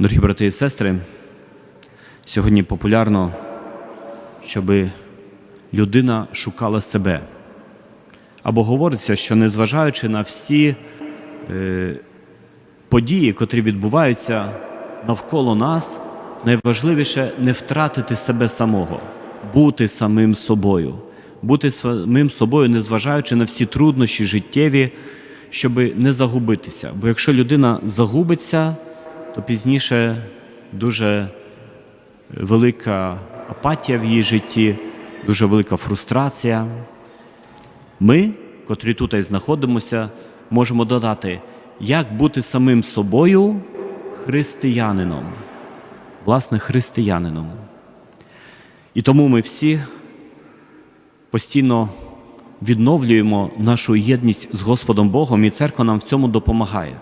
Дорогі брати і сестри, сьогодні популярно, щоб людина шукала себе. Або говориться, що незважаючи на всі е, події, котрі відбуваються навколо нас, найважливіше не втратити себе самого, бути самим собою, бути самим собою, незважаючи на всі труднощі життєві, щоб не загубитися. Бо якщо людина загубиться, то пізніше дуже велика апатія в її житті, дуже велика фрустрація. Ми, котрі тут знаходимося, можемо додати, як бути самим собою християнином, власне, християнином. І тому ми всі постійно відновлюємо нашу єдність з Господом Богом, і церква нам в цьому допомагає.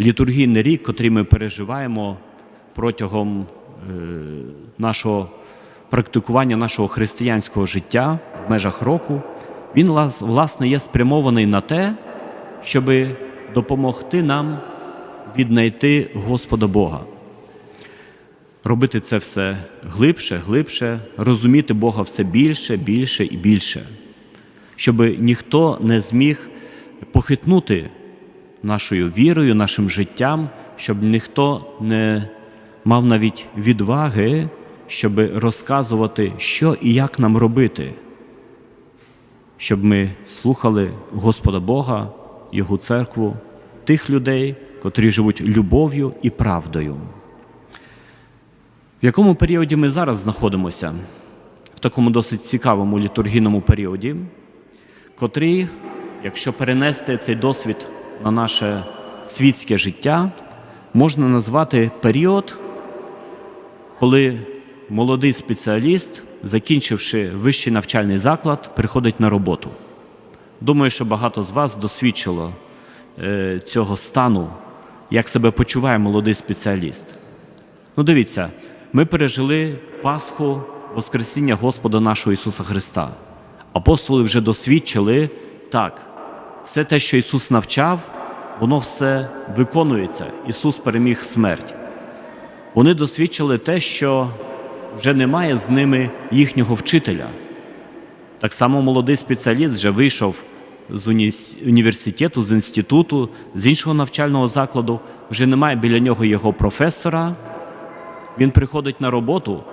Літургійний рік, котрий ми переживаємо протягом е, нашого практикування нашого християнського життя в межах року, він власне є спрямований на те, щоб допомогти нам віднайти Господа Бога. Робити це все глибше, глибше, розуміти Бога все більше, більше і більше, щоб ніхто не зміг похитнути нашою вірою, нашим життям, щоб ніхто не мав навіть відваги, щоб розказувати, що і як нам робити, щоб ми слухали Господа Бога, Його церкву, тих людей, котрі живуть любов'ю і правдою. В якому періоді ми зараз знаходимося? В такому досить цікавому літургійному періоді, котрий, якщо перенести цей досвід на наше світське життя, можна назвати період, коли молодий спеціаліст, закінчивши вищий навчальний заклад, приходить на роботу. Думаю, що багато з вас досвідчило е, цього стану, як себе почуває молодий спеціаліст. Ну, дивіться, ми пережили Пасху Воскресіння Господа нашого Ісуса Христа. Апостоли вже досвідчили так, все те, що Ісус навчав, воно все виконується. Ісус переміг смерть. Вони досвідчили те, що вже немає з ними їхнього вчителя. Так само молодий спеціаліст вже вийшов з університету, з інституту, з іншого навчального закладу, вже немає біля нього його професора. Він приходить на роботу,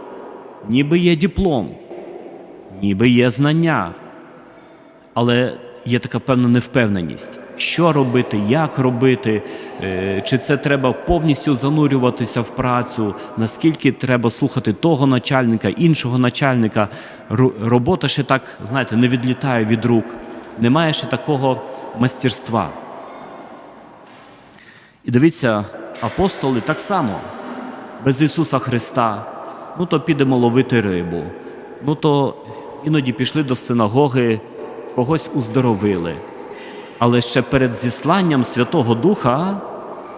ніби є диплом, ніби є знання, але є така певна невпевненість. Що робити, як робити, е, чи це треба повністю занурюватися в працю, наскільки треба слухати того начальника, іншого начальника. Робота ще так, знаєте, не відлітає від рук, немає ще такого мастерства. І дивіться, апостоли так само без Ісуса Христа, ну то підемо ловити рибу, ну то іноді пішли до синагоги, когось уздоровили. Але ще перед зісланням Святого Духа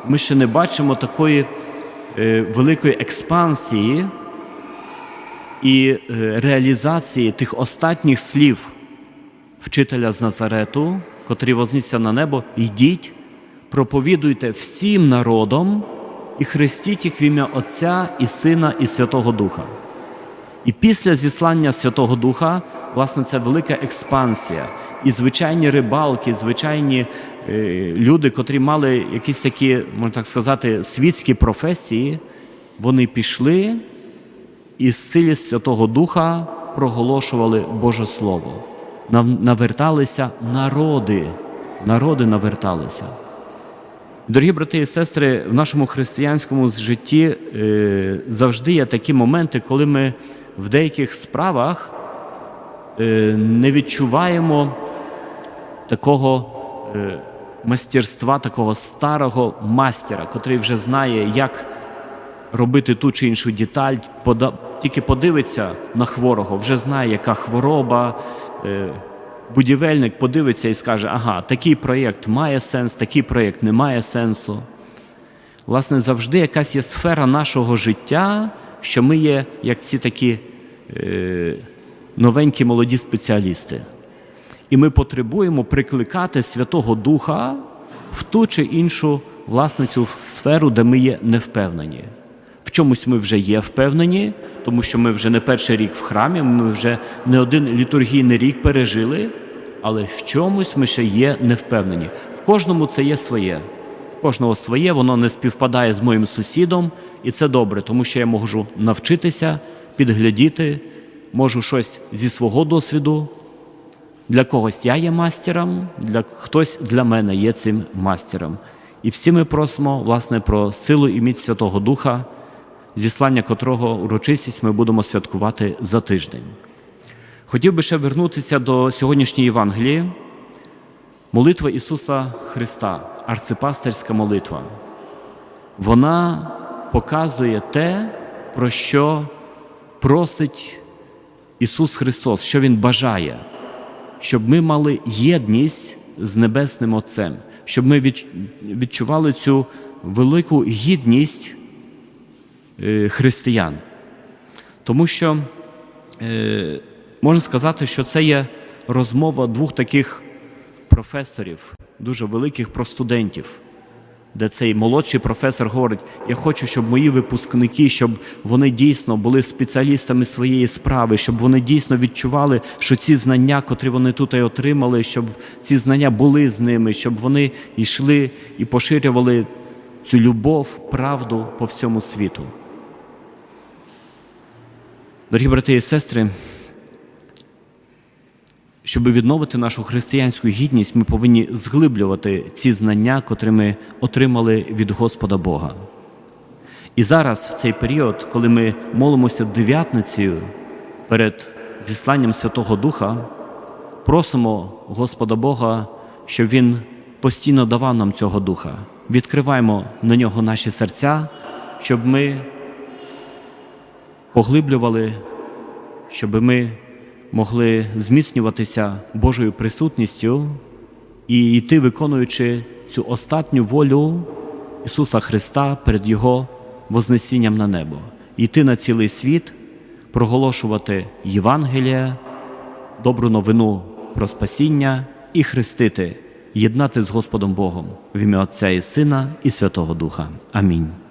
ми ще не бачимо такої е, великої експансії і е, реалізації тих останніх слів вчителя з Назарету, котрий вознісся на небо, йдіть, проповідуйте всім народам і хрестіть їх в ім'я Отця і Сина і Святого Духа. І після зіслання Святого Духа, власне, це велика експансія. І звичайні рибалки, звичайні е, люди, котрі мали якісь такі, можна так сказати, світські професії, вони пішли і з силі Святого Духа проголошували Боже Слово. Наверталися народи, народи наверталися. Дорогі брати і сестри, в нашому християнському житті е, завжди є такі моменти, коли ми в деяких справах е, не відчуваємо такого е, мастерства, такого старого мастера, котрий вже знає, як робити ту чи іншу деталь, тільки подивиться на хворого, вже знає, яка хвороба. Будівельник подивиться і скаже, ага, такий проєкт має сенс, такий проєкт не має сенсу. Власне, завжди якась є сфера нашого життя, що ми є як ці такі е, новенькі молоді спеціалісти. І ми потребуємо прикликати Святого Духа в ту чи іншу власне цю сферу, де ми є невпевнені. Чомусь ми вже є впевнені, тому що ми вже не перший рік в храмі, ми вже не один літургійний рік пережили, але в чомусь ми ще є невпевнені. В кожному це є своє. В кожного своє, воно не співпадає з моїм сусідом, і це добре, тому що я можу навчитися, підглядіти, можу щось зі свого досвіду. Для когось я є мастером, для хтось для мене є цим мастером. І всі ми просимо власне про силу і міць Святого Духа, зіслання котрого урочистість ми будемо святкувати за тиждень. Хотів би ще вернутися до сьогоднішньої Євангелії. Молитва Ісуса Христа, арципастерська молитва. Вона показує те, про що просить Ісус Христос, що Він бажає, щоб ми мали єдність з Небесним Отцем, щоб ми відчували цю велику гідність християн. Тому що е, можна сказати, що це є розмова двох таких професорів, дуже великих про студентів, де цей молодший професор говорить: я хочу, щоб мої випускники, щоб вони дійсно були спеціалістами своєї справи, щоб вони дійсно відчували, що ці знання, котрі вони тут і отримали, щоб ці знання були з ними, щоб вони йшли і поширювали цю любов, правду по всьому світу. Дорогі брати і сестри, щоб відновити нашу християнську гідність, ми повинні зглиблювати ці знання, котрі ми отримали від Господа Бога. І зараз, в цей період, коли ми молимося дев'ятницею перед зісланням Святого Духа, просимо Господа Бога, щоб Він постійно давав нам цього Духа. Відкриваємо на нього наші серця, щоб ми поглиблювали, щоб ми могли зміцнюватися Божою присутністю і йти, виконуючи цю остатню волю Ісуса Христа перед Його Вознесінням на небо, йти на цілий світ, проголошувати Євангелія, добру новину про спасіння і хрестити, єднати з Господом Богом в ім'я Отця і Сина і Святого Духа. Амінь.